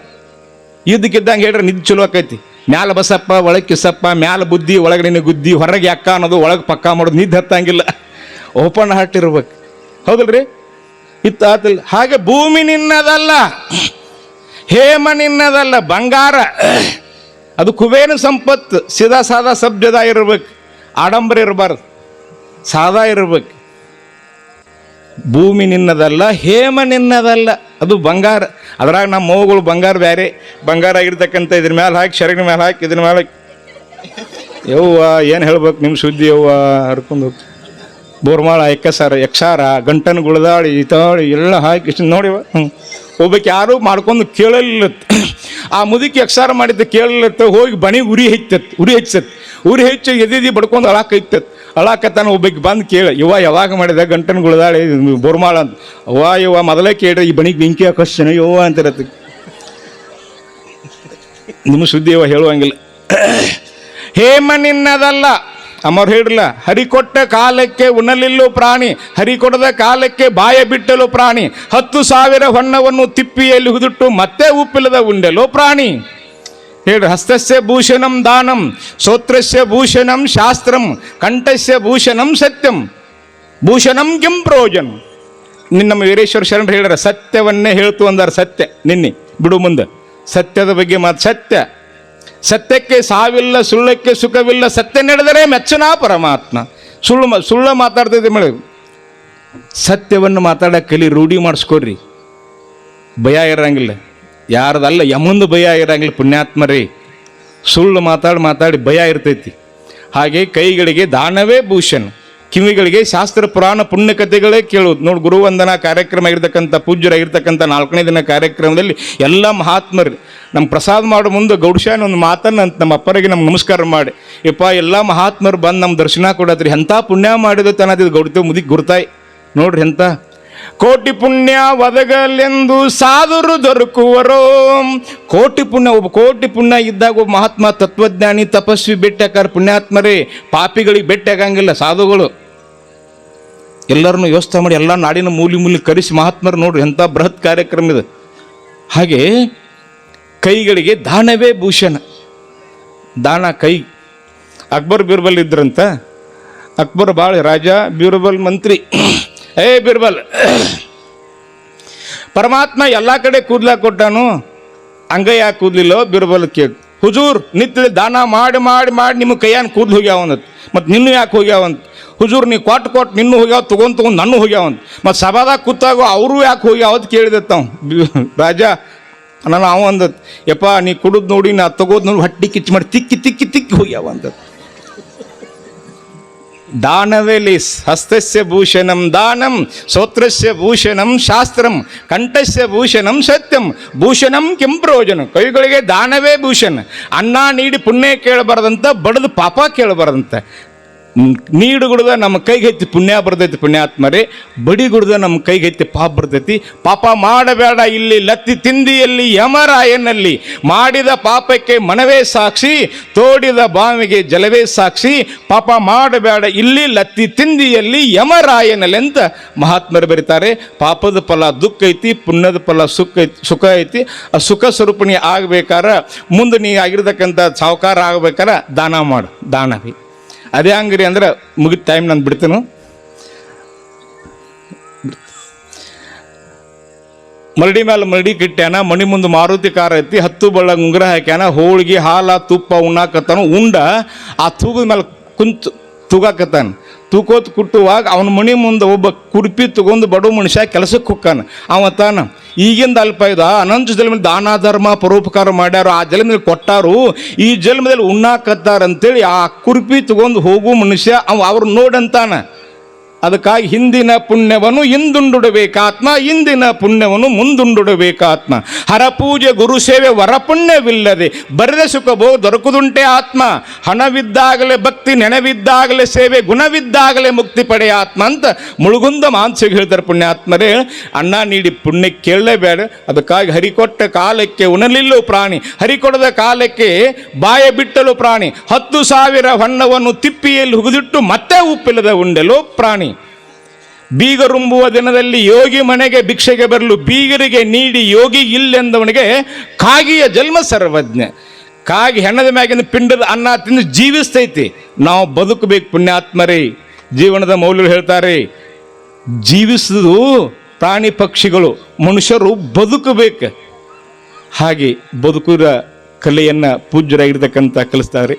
ಇದ್ದಕ್ಕಿದ್ದಂಗೆ ಹೇಳ್ರಿ, ನಿದ್ದು ಚಲೋ ಆಕೈತಿ. ಮ್ಯಾಲ ಬಸಪ್ಪ ಒಳಗೆ ಕಿಸಪ್ಪ ಮ್ಯಾಲ ಬುದ್ಧಿ, ಒಳಗೆ ನಿನ್ನ ಗುದ್ದಿ ಹೊರಗೆ ಅಕ್ಕ ಅನ್ನೋದು, ಒಳಗೆ ಪಕ್ಕ ಮಾಡೋದು, ನಿದ್ದು ಹತ್ತಂಗಿಲ್ಲ. ಓಪನ್ ಹಾರ್ಟ್ ಇರ್ಬೇಕು. ಹೌದಲ್ರಿ? ಇತ್ತು ಆತಿಲ್ಲ ಹಾಗೆ ಭೂಮಿ ನಿನ್ನದಲ್ಲ, ಹೇಮ ನಿನ್ನದಲ್ಲ, ಬಂಗಾರ. ಅದು ಕುಬೇರ ಸಂಪತ್ತು. ಸಿದಾ ಸಾದಾ ಸಭ್ಯದ ಇರ್ಬೇಕು. ಆಡಂಬರ ಇರಬಾರ್ದು. ಸಾದಾ ಇರ್ಬೇಕು. ಭೂಮಿ ನಿನ್ನದಲ್ಲ, ಹೇಮ ನಿನ್ನದಲ್ಲ. ಅದು ಬಂಗಾರ. ಅದ್ರಾಗ ನಮ್ಮ ಮೋಗಳು ಬಂಗಾರ ಬೇರೆ ಬಂಗಾರ ಆಗಿರ್ತಕ್ಕಂಥ ಇದ್ರ ಮೇಲೆ ಹಾಕಿ ಶರಗಿನ ಮೇಲೆ ಹಾಕಿ, ಇದ್ರ ಮೇಲೆ ಹಾಕಿ. ಯವ್ವ, ಏನು ಹೇಳ್ಬೇಕು ನಿಮ್ಮ ಸುದ್ದಿ ಯವ್ವ? ಹರ್ಕೊಂಡು ಬೋರ್ಮಾಳ, ಎಕ್ಕಸಾರ, ಯಕ್ಷಾರ, ಗಂಟನ ಗುಳದಾಳಿ ಇತಾಳಿ ಎಲ್ಲ ಹಾಕಿ ಇಷ್ಟು ನೋಡಿವ ಹ್ಞೂ ಹೋಗ್ಬೇಕು ಯಾರೂ ಮಾಡ್ಕೊಂಡು ಕೇಳಲಿಲ್ಲ ಆ ಮುದುಕಿ ಎಕ್ಸಾರ ಮಾಡಿದ್ದು ಕೇಳಲಿತ್ತ ಹೋಗಿ ಬಣಿ ಉರಿ ಹೆಚ್ಚತ್ ಉರಿ ಹೆಚ್ಚತ್ ಉರಿ ಹೆಚ್ಚು ಎದಿದಿ ಬಡ್ಕೊಂಡು ಅಳಾಕೈತತ್ ಅಳಾಕತ್ತಾನ ಒಬ್ಬಕ್ಕೆ ಬಂದು ಕೇಳಿ ಇವ ಯಾವಾಗ ಮಾಡಿದ ಗಂಟನ ಗುಳದಾಳೆ, ಬೋರ್ಮಾಳ ಅಂತ? ಅವ್ವ ಇವ ಮೊದಲೇ ಕೇಳ್ರಿ, ಈ ಬಣಿಗೆ ಬೆಂಕಿ ಹಾಕೋಶ್ಚನ ಯವ್ವ ಅಂತಿರತ್ತೆ. ನಿಮ್ಮ ಸುದ್ದಿ ಇವ ಹೇಳುವಂಗಿಲ್ಲ. ಹೇಮ ನಿನ್ನದಲ್ಲ. ಅಮ್ಮವ್ರು ಹೇಳಿರಲ್ಲ ಹರಿ ಕೊಟ್ಟ ಕಾಲಕ್ಕೆ ಉಣಲಿಲ್ಲು ಪ್ರಾಣಿ ಹರಿ ಕೊಡದ ಕಾಲಕ್ಕೆ ಬಾಯ ಬಿಟ್ಟಲು ಪ್ರಾಣಿ, ಹತ್ತು ಸಾವಿರ ಹೊನ್ನವನ್ನು ತಿಪ್ಪಿಯಲ್ಲಿ ಹುದುಟ್ಟು ಮತ್ತೆ ಉಪ್ಪಿಲ್ಲದ ಉಂಡೆಲೋ ಪ್ರಾಣಿ. ಹೇಳ್ರಿ, ಹಸ್ತಸ್ಯ ಭೂಷಣಂ ದಾನಂ ಶ್ರೋತ್ರಸ್ಯ ಭೂಷಣಂ ಶಾಸ್ತ್ರಂ, ಕಂಠಸ್ಯ ಭೂಷಣಂ ಸತ್ಯಂ. ಭೂಷಣಂ ಕಿಂ ಪ್ರಯೋಜನ. ನಿನ್ನ ವೀರೇಶ್ವರ ಶರಣರು ಹೇಳ್ಯಾರ, ಸತ್ಯವನ್ನೇ ಹೇಳ್ತು ಅಂದಾರ ಸತ್ಯ, ನಿನ್ನೆ, ಬಿಡು ಮುಂದೆ. ಸತ್ಯದ ಬಗ್ಗೆ ಮಾತು ಸತ್ಯ. ಸತ್ಯಕ್ಕೆ ಸಾವಿಲ್ಲ, ಸುಳ್ಳಕ್ಕೆ ಸುಖವಿಲ್ಲ, ಸತ್ಯ ನಡೆದರೆ ಮೆಚ್ಚನ ಪರಮಾತ್ಮ. ಸುಳ್ಳು ಸುಳ್ಳು ಮಾತಾಡ್ತಿದ್ದೆ ಮೇಳ. ಸತ್ಯವನ್ನು ಮಾತಾಡಕ್ಕೆ ಕಲಿ ರೂಢಿ ಮಾಡಿಸ್ಕೊಡ್ರಿ? ಭಯ ಇರಂಗಿಲ್ಲ. ಯಾರ್ದಲ್ಲ ಯಮಂದು ಭಯ ಇರಂಗಿಲ್ಲ ಪುಣ್ಯಾತ್ಮರೇ. ಸುಳ್ಳು ಮಾತಾಡಿ ಮಾತಾಡಿ ಭಯ ಇರ್ತೈತಿ. ಹಾಗೆ ಕೈಗಳಿಗೆ ದಾನವೇ ಭೂಷಣ. ಕಿವಿಗಳಿಗೆ ಶಾಸ್ತ್ರ ಪುರಾಣ ಪುಣ್ಯಕಥೆಗಳೇ ಕೇಳುವುದು. ನೋಡಿ ಗುರುವಂದನಾ ಕಾರ್ಯಕ್ರಮ ಆಗಿರ್ತಕ್ಕಂಥ ಪೂಜ್ಯರಾಗಿರ್ತಕ್ಕಂಥ ನಾಲ್ಕನೇ ದಿನ ಕಾರ್ಯಕ್ರಮದಲ್ಲಿ ಎಲ್ಲ ಮಹಾತ್ಮರು. ನಮ್ಮ ಪ್ರಸಾದ ಮಾಡೋ ಮುಂದೆ ಗೌಡ್ಶಾನ ಒಂದು ಮಾತನ್ನು ಅಂತ ನಮ್ಮ ಅಪ್ಪರಿಗೆ ನಮ್ಗೆ ನಮಸ್ಕಾರ ಮಾಡಿ. ಇಪ್ಪ ಎಲ್ಲ ಮಹಾತ್ಮರು ಬಂದು ನಮ್ಮ ದರ್ಶನ ಕೊಡತ್ರಿ. ಎಂಥ ಪುಣ್ಯ ಮಾಡಿದ ತನದಿದ್ದು ಗೌಡತೆ ಮುದಿಗೆ ಗುರ್ತಾಯಿ. ನೋಡ್ರಿ ಎಂತ ಕೋಟಿ ಪುಣ್ಯ ಒದಗಲೆಂದು ಸಾಧುರು ದೊರಕುವರೋ. ಕೋಟಿ ಪುಣ್ಯ, ಒಬ್ಬ ಕೋಟಿ ಪುಣ್ಯ ಇದ್ದಾಗ ಒಬ್ಬ ಮಹಾತ್ಮ ತತ್ವಜ್ಞಾನಿ ತಪಸ್ವಿ ಬೆಟ್ಟಕಾರ ಪುಣ್ಯಾತ್ಮರೇ, ಪಾಪಿಗಳಿಗೆ ಬೆಟ್ಟಾಗಂಗಿಲ್ಲ ಸಾಧುಗಳು. ಎಲ್ಲರನ್ನು ವ್ಯವಸ್ಥೆ ಮಾಡಿ ಎಲ್ಲ ನಾಡಿನ ಮೂಲಿ ಮೂಲಿ ಕರೆಸಿ ಮಹಾತ್ಮರು ನೋಡ್ರಿ ಎಂಥ ಬೃಹತ್ ಕಾರ್ಯಕ್ರಮ ಇದು. ಹಾಗೆ ಕೈಗಳಿಗೆ ದಾನವೇ ಭೂಷಣ. ದಾನ ಕೈ. ಅಕ್ಬರ್ ಬೀರ್ಬಲ್ ಇದ್ರಂತ. ಅಕ್ಬರ್ ಭಾಳ ರಾಜ, ಬೀರ್ಬಲ್ ಮಂತ್ರಿ. ಏ ಬಿರ್ಬಲ್. ಪರಮಾತ್ಮ ಎಲ್ಲ ಕಡೆ ಕೂದ್ಲ ಕೊಟ್ಟಾನು ಅಂಗಯ್ಯ ಕೂದ್ಲಿಲ್ಲೋ ಬಿರ್ಬಲ್ ಕೇಳಿ. ಹುಜೂರ್ ನಿತ್ಯ ದಾನ ಮಾಡಿ ಮಾಡಿ ಮಾಡಿ ನಿಮ್ಮ ಕೈಯನ್ನು ಕೂದ್ಲು ಹೋಗ್ಯಾವಂತ ಮತ್ತು ನಿನ್ನೂ ಯಾಕೆ ಹೋಗ್ಯಾವಂತ ಹುಜೂರ್ ನೀವು ಕೊಟ್ಟು ಕೊಟ್ಟು ನಿನ್ನೂ ಹೋಗ್ಯಾವ, ತೊಗೊಂಡು ತೊಗೊಂಡು ನನ್ನೂ ಹೋಗ್ಯಾವಂತ ಮತ್ತು ಸಭಾದಾಗ ಕೂತಾಗ ಅವರು ಯಾಕೆ ಹೋಗ್ಯಾವ ಅಂತ ತಾವು ರಾಜ ನಾನು ಅವ ಅಂದತ್, ಯಪ್ಪ, ನೀ ಕುಡಿದು ನೋಡಿ, ನಾ ತಗೋದ್ ನೋಡಿ, ಹಟ್ಟಿ ಕಿಚ್ಚು ಮಾಡಿ ತಿಕ್ಕಿ ತಿಕ್ಕಿ ತಿಕ್ಕಿ ಹೋಗ್ಯಾವ ಅಂತ ದಾನವೇ ಲೇಸ್. ಹಸ್ತಸ್ಯ ಭೂಷಣಂ ದಾನಂ ಶ್ರೋತ್ರಸ್ಯ ಭೂಷಣಂ ಶಾಸ್ತ್ರಂ, ಕಂಠಸ್ಯ ಭೂಷಣಂ ಸತ್ಯಂ. ಭೂಷಣಂ ಕೆಂ ಪ್ರಯೋಜನ. ಕೈಗಳಿಗೆ ದಾನವೇ ಭೂಷಣ. ಅನ್ನ ನೀಡಿ ಪುಣ್ಯ ಕೇಳಬಾರ್ದಂತ, ಬಡದು ಪಾಪ ಕೇಳಬಾರ್ದಂತ. ನೀಡುಗುಡ್ದ ನಮ್ಮ ಕೈಗೆ ಐತಿ ಪುಣ್ಯ ಬರ್ತೈತಿ ಪುಣ್ಯಾತ್ಮರೇ ಬಡಿಗುಡ್ದ ನಮ್ಮ ಕೈಗೆ ಐತಿ ಪಾಪ ಬರ್ತೈತಿ. ಪಾಪ ಮಾಡಬೇಡ ಇಲ್ಲಿ ಲತ್ತಿ ತಿಂದಿಯಲ್ಲಿ ಯಮರಾಯನಲ್ಲಿ. ಮಾಡಿದ ಪಾಪಕ್ಕೆ ಮನವೇ ಸಾಕ್ಷಿ, ತೋಡಿದ ಬಾವಿಗೆ ಜಲವೇ ಸಾಕ್ಷಿ, ಪಾಪ ಮಾಡಬೇಡ ಇಲ್ಲಿ ಲತ್ತಿ ತಿಂದಿಯಲ್ಲಿ ಯಮರಾಯನಲ್ಲಿ ಅಂತ ಮಹಾತ್ಮರು ಬರೀತಾರೆ. ಪಾಪದ ಫಲ ದುಃಖ ಐತಿ, ಪುಣ್ಯದ ಫಲ ಸುಖ ಸುಖ ಐತಿ. ಆ ಸುಖ ಸ್ವರೂಪಣಿ ಆಗಬೇಕಾರ, ಮುಂದೆ ನೀ ಆಗಿರ್ತಕ್ಕಂಥ ಸಾವುಕಾರ ಆಗಬೇಕಾರ, ದಾನ ಮಾಡು, ದಾನ ಬಿ. ಅದೇ ಅಂಗಡಿ ಅಂದ್ರೆ ಮುಗಿದ ಟೈಮ್ ನಾನು ಬಿಡ್ತೇನೆ. ಮರಡಿ ಮೇಲೆ ಮರಡಿ ಕಿಟ್ಟ್ಯಾನ, ಮಣಿ ಮುಂದೆ ಮಾರುತಿ ಕಾರ ಐತಿ, ಹತ್ತು ಬಳ್ಳ ಉಂಗುರ ಹಾಕ್ಯಾನ, ಹೋಳಿಗೆ, ಹಾಲ, ತುಪ್ಪ ಉಣ್ಣಾಕತ್ತಾನ, ಉಂಡ, ಆ ತೂಗದ ಮೇಲೆ ಕುಂತು ತೂಗಾಕತ್ತಾನ. ತೂಕೋತ್ ಕುಟ್ಟುವಾಗ ಅವನ ಮಣಿ ಮುಂದೆ ಒಬ್ಬ ಕುರ್ಪಿ ತಗೊಂಡು ಬಡವ ಮನುಷ್ಯ ಕೆಲಸಕ್ಕೆ ಹೊಕ್ಕಾನ. ಅವತ್ತಾನ ತಾನ ಈಗಿಂದ ಅಲ್ಪ ಇದ. ಅನಂತ ಜನ್ಮದಲ್ಲಿ ದಾನ, ಧರ್ಮ, ಪರೋಪಕಾರ ಮಾಡ್ಯಾರು. ಆ ಜನ್ಮದಲ್ಲಿ ಕೊಟ್ಟಾರು. ಈ ಜನ್ಮದಲ್ಲಿ ಉಣ್ಣಾಕತ್ತಾರ ಅಂತೇಳಿ ಆ ಕುರ್ಪಿ ತಗೊಂಡು ಹೋಗು ಮನುಷ್ಯ. ಅವ ಅವ್ರು ನೋಡಂತಾನ ಅದಕ್ಕಾಗಿ ಹಿಂದಿನ ಪುಣ್ಯವನ್ನು ಹಿಂದುಂಡುಡಬೇಕಾತ್ಮ ಇಂದಿನ ಪುಣ್ಯವನ್ನು ಮುಂದುಂಡುಡಬೇಕಾತ್ಮ. ಹರಪೂಜೆ ಗುರು ಸೇವೆ ವರಪುಣ್ಯವಿಲ್ಲದೆ ಬರೆದ ಸುಖಭೋ ದೊರಕುದುಂಟೆ ಆತ್ಮ. ಹಣವಿದ್ದಾಗಲೇ ಭಕ್ತಿ, ನೆನವಿದ್ದಾಗಲೇ ಸೇವೆ, ಗುಣವಿದ್ದಾಗಲೇ ಮುಕ್ತಿ ಪಡೆಯ ಆತ್ಮ ಅಂತ ಮುಳುಗುಂದ ಮಾನ್ಸಿಗೆ ಹೇಳ್ತಾರೆ ಪುಣ್ಯಾತ್ಮರೇ. ಅಣ್ಣ ನೀಡಿ ಪುಣ್ಯ ಕೇಳಲೇಬೇಡ. ಅದಕ್ಕಾಗಿ ಹರಿಕೊಟ್ಟ ಕಾಲಕ್ಕೆ ಉಣಲಿಲ್ಲೋ ಪ್ರಾಣಿ, ಹರಿಕೊಡದ ಕಾಲಕ್ಕೆ ಬಾಯ ಬಿಟ್ಟಲು ಪ್ರಾಣಿ, ಹತ್ತು ಸಾವಿರ ಹೊನ್ನವನ್ನು ತಿಪ್ಪಿಯಲ್ಲಿ ಹುಗಿದಿಟ್ಟು ಮತ್ತೆ ಉಪ್ಪಿಲ್ಲದ ಉಂಡೆಲು ಪ್ರಾಣಿ. ಬೀಗರುಂಬುವ ದಿನದಲ್ಲಿ ಯೋಗಿ ಮನೆಗೆ ಭಿಕ್ಷೆಗೆ ಬರಲು ಬೀಗರಿಗೆ ನೀಡಿ ಯೋಗಿ ಇಲ್ಲೆಂದವನಿಗೆ ಕಾಗಿಯ ಜನ್ಮ ಸರ್ವಜ್ಞ. ಕಾಗಿ ಹೆಣದ ಮ್ಯಾಗಿನ ಪಿಂಡದ ಅನ್ನ ತಿಂದು ಜೀವಿಸ್ತೈತಿ. ನಾವು ಬದುಕಬೇಕು ಪುಣ್ಯಾತ್ಮರೇ. ಜೀವನದ ಮೌಲ್ಯಗಳು ಹೇಳ್ತಾರೆ ಜೀವಿಸುವುದು ಪ್ರಾಣಿ ಪಕ್ಷಿಗಳು ಮನುಷ್ಯರು ಬದುಕಬೇಕು. ಹಾಗೆ ಬದುಕುವ ಕಲೆಯನ್ನು ಪೂಜ್ಯರಾಗಿರ್ತಕ್ಕಂಥ ಕಲಿಸ್ತಾರೆ.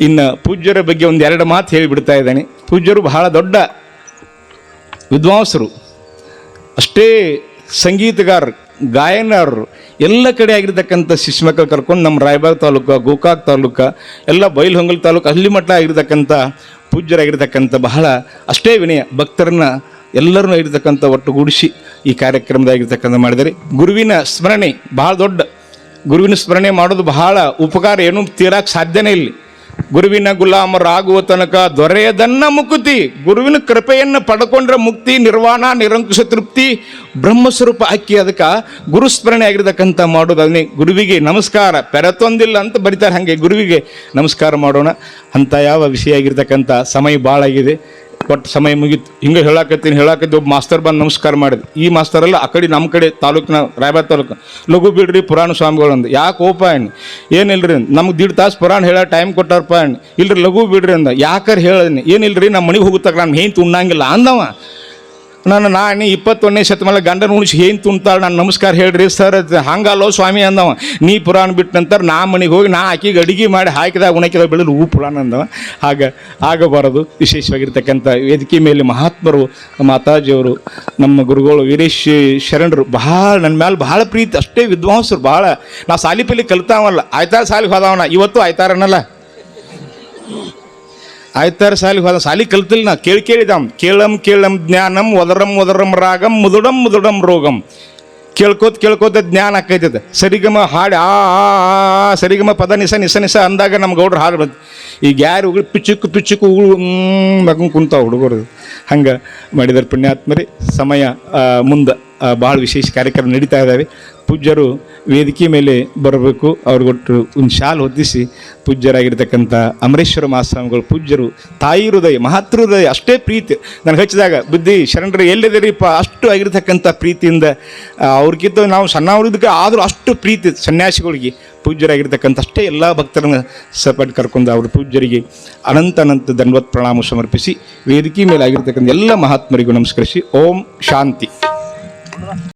ಇನ್ನು ಪೂಜ್ಯರ ಬಗ್ಗೆ ಒಂದು ಎರಡು ಮಾತು ಹೇಳಿಬಿಡ್ತಾ ಇದ್ದಾನೆ. ಪೂಜ್ಯರು ಬಹಳ ದೊಡ್ಡ ವಿದ್ವಾಂಸರು, ಅಷ್ಟೇ ಸಂಗೀತಗಾರರು ಗಾಯನರು, ಎಲ್ಲ ಕಡೆ ಆಗಿರ್ತಕ್ಕಂಥ ಶಿಶು ಮಕ್ಕಳು ಕರ್ಕೊಂಡು ನಮ್ಮ ರಾಯಬಾಗ್ ತಾಲೂಕು, ಗೋಕಾಕ್ ತಾಲೂಕು, ಎಲ್ಲ ಬೈಲಹೊಂಗಲ್ ತಾಲೂಕು ಅಲ್ಲಿ ಮಟ್ಟ ಆಗಿರ್ತಕ್ಕಂಥ ಪೂಜ್ಯರಾಗಿರ್ತಕ್ಕಂಥ ಬಹಳ ಅಷ್ಟೇ ವಿನಯ ಭಕ್ತರನ್ನ ಎಲ್ಲರನ್ನೂ ಆಗಿರ್ತಕ್ಕಂಥ ಒಟ್ಟುಗೂಡಿಸಿ ಈ ಕಾರ್ಯಕ್ರಮದಾಗಿರ್ತಕ್ಕಂಥ ಮಾಡಿದರೆ ಗುರುವಿನ ಸ್ಮರಣೆ ಬಹಳ ದೊಡ್ಡ, ಗುರುವಿನ ಸ್ಮರಣೆ ಮಾಡೋದು ಬಹಳ ಉಪಕಾರ, ಏನೂ ತೀರಾಕ್ ಸಾಧ್ಯನೇ ಇಲ್ಲ. ಗುರುವಿನ ಗುಲಾಮರಾಗುವ ತನಕ ದೊರೆಯದನ್ನ ಮುಕುತಿ. ಗುರುವಿನ ಕೃಪೆಯನ್ನು ಪಡ್ಕೊಂಡ್ರೆ ಮುಕ್ತಿ, ನಿರ್ವಾಣ, ನಿರಂಕುಶ ತೃಪ್ತಿ, ಬ್ರಹ್ಮಸ್ವರೂಪ ಅಕ್ಕಿ ಅದಕ್ಕೆ ಗುರುಸ್ಮರಣೆ ಆಗಿರತಕ್ಕಂಥ ಮಾಡೋದು ಗುರುವಿಗೆ ನಮಸ್ಕಾರ, ಪೆರತೊಂದಿಲ್ಲ ಅಂತ ಬರೀತಾರೆ. ಹಾಗೆ ಗುರುವಿಗೆ ನಮಸ್ಕಾರ ಮಾಡೋಣ. ಅಂತ ಯಾವ ವಿಷಯ ಆಗಿರ್ತಕ್ಕಂಥ ಸಮಯ ಭಾಳ ಆಗಿದೆ ಒಟ್ಟು ಸಮಯ ಮುಗೀತು. ಹಿಂಗೆ ಹೇಳಾಕತ್ತೀನಿ ಹೇಳಾಕತ್ತಿ ಒಬ್ಬ ಮಾಸ್ತರ್ ಬಂದು ನಮಸ್ಕಾರ ಮಾಡಿದ. ಈ ಮಾಸ್ತರ್ ಎಲ್ಲ ಆ ಕಡೆ ನಮ್ಮ ಕಡೆ ತಾಲೂಕಿನ ರಾಯಬಾಗ್ ತಾಲೂಕು. ಲಘು ಬಿಡ್ರಿ ಪುರಾಣ ಸ್ವಾಮಿಗಳು ಅಂದ ಯಾಕೆ ಓಪ ಅಣ್ಣ? ಏನಿಲ್ಲರಿ ನಮ್ಗೆ ದೀಡ್ ತಾಸು ಪುರಾಣ ಹೇಳ ಟೈಮ್ ಕೊಟ್ಟಾರಪ್ಪ ಅಣ್ಣ. ಇಲ್ರಿ ಲಘು ಬಿಡ್ರಿ ಅಂದ. ಯಾಕರ್ ಹೇಳಿದ್ನಿ? ಏನಿಲ್ಲರಿ ನಮ್ಮ ಮನೆಗೆ ಹೋಗುತ್ತಾಗ ನಾನು ಹೇಂತ ಉಣ್ಣಂಗಿಲ್ಲ ಅಂದವ. ನಾನು ನಾನು ಇಪ್ಪತ್ತೊಂದನೇ ಶತಮಾನ ಗಂಡನ ಉಣಿಸಿ ಏನು ತುಂಬ್ತಾಳೆ ನಾನು ನಮಸ್ಕಾರ ಹೇಳ್ರಿ. ಸರ್ ಹಂಗಲ್ಲೋ ಸ್ವಾಮಿ ಅಂದವ. ನೀ ಪುರಾಣ ಬಿಟ್ಟ ನಂತರ ನಾ ಮನೆಗೆ ಹೋಗಿ ನಾ ಆಕಿಗೆ ಅಡುಗೆ ಮಾಡಿ ಹಾಕಿದಾಗ ಉಣಕಿದಾಗ ಬೆಳೆದು ಹೂ ಪುರಾಣ ಅಂದವ. ಆಗ, ಆಗಬಾರದು. ವಿಶೇಷವಾಗಿರ್ತಕ್ಕಂಥ ವೇದಿಕೆ ಮೇಲೆ ಮಹಾತ್ಮರು, ಮಾತಾಜಿಯವರು, ನಮ್ಮ ಗುರುಗಳು ವೀರೇಶ್ ಶರಣರು, ಬಹಳ ನನ್ನ ಮ್ಯಾಲೆ ಬಹಳ ಪ್ರೀತಿ, ಅಷ್ಟೇ ವಿದ್ವಾಂಸರು ಬಹಳ. ನಾ ಸಾಲಿ ಪಲ್ಲಿ ಕಲಿತಾವಲ್ಲ ಆಯ್ತಾರ ಸಾಲಿಗೆ ಹೋದವನ? ಇವತ್ತು ಆಯ್ತಾರನಲ್ಲ? ಆಯ್ತಾರ ಸಾಲಿ ಹೋದ ಸಾಲಿ ಕಲ್ತಿಲ್ಲ ನಾ. ಕೇಳಿ ಕೇಳಿದಾಮ್. ಕೇಳಂ ಕೇಳಂ ಜ್ಞಾನಂ ಒದರಂ ಒದರಂ ರಾಗಂ ಮುದುಡಂ ಮುದುಡಂ ರೋಗಂ ಕೇಳ್ಕೋತ ಕೇಳ್ಕೋತ ಜ್ಞಾನ ಆಕೈತದ. ಸರಿಗಮ ಹಾಡು ಆ ಸರಿಗಮ ಪದ ನಿಸ ನಿಸ ನಿಸ ಅಂದಾಗ ನಮ್ಮ ಗೌಡ್ರು ಹಾಡು ಬಂತು ಈಗ ಯಾರು ಉಗುಳು ಪಿಚ್ಚುಕು ಪಿಚ್ಚುಕು ಉಗುಳು ಮಗನ್ ಕುಂತಾವ ಹುಡುಗರು. ಹಂಗೆ ಮಾಡಿದಾರೆ ಪುಣ್ಯಾತ್ಮರಿ. ಸಮಯ ಮುಂದೆ ಭಾಳ ವಿಶೇಷ ಕಾರ್ಯಕ್ರಮ ನಡೀತಾ ಇದ್ದಾವೆ ಪೂಜ್ಯರು ವೇದಿಕೆ ಮೇಲೆ ಬರಬೇಕು. ಅವ್ರಿಗೊಟ್ಟು ಒಂದು ಶಾಲು ಹೊತ್ತಿಸಿ ಪೂಜ್ಯರಾಗಿರ್ತಕ್ಕಂಥ ಅಮರೇಶ್ವರ ಮಹಾಸ್ವಾಮಿಗಳು, ಪೂಜ್ಯರು ತಾಯಿ ಹೃದಯ, ಮಹಾತೃ ಹೃದಯ, ಅಷ್ಟೇ ಪ್ರೀತಿ. ನನಗೆ ಹಚ್ಚಿದಾಗ, ಬುದ್ಧಿ, ಶರಣರು, ಎಲ್ಲಿದ್ದೀರಿಪ್ಪ? ಅಷ್ಟು ಆಗಿರ್ತಕ್ಕಂಥ ಪ್ರೀತಿಯಿಂದ ಅವ್ರಿಗಿಂತ ನಾವು ಸಣ್ಣವ್ರಿದ್ದಕ್ಕೆ ಆದರೂ ಅಷ್ಟು ಪ್ರೀತಿ ಸನ್ಯಾಸಿಗಳಿಗೆ. ಪೂಜ್ಯರಾಗಿರ್ತಕ್ಕಂಥ ಅಷ್ಟೇ ಎಲ್ಲ ಭಕ್ತರನ್ನ ಸಪಾಟ್ ಕರ್ಕೊಂಡು ಅವರು ಪೂಜ್ಯರಿಗೆ ಅನಂತ ಅನಂತ ದಂಡವತ್ ಪ್ರಣಾಮ ಸಮರ್ಪಿಸಿ ವೇದಿಕೆ ಮೇಲೆ ಆಗಿರ್ತಕ್ಕಂಥ ಎಲ್ಲ ಮಹಾತ್ಮರಿಗೂ ನಮಸ್ಕರಿಸಿ. ಓಂ ಶಾಂತಿ.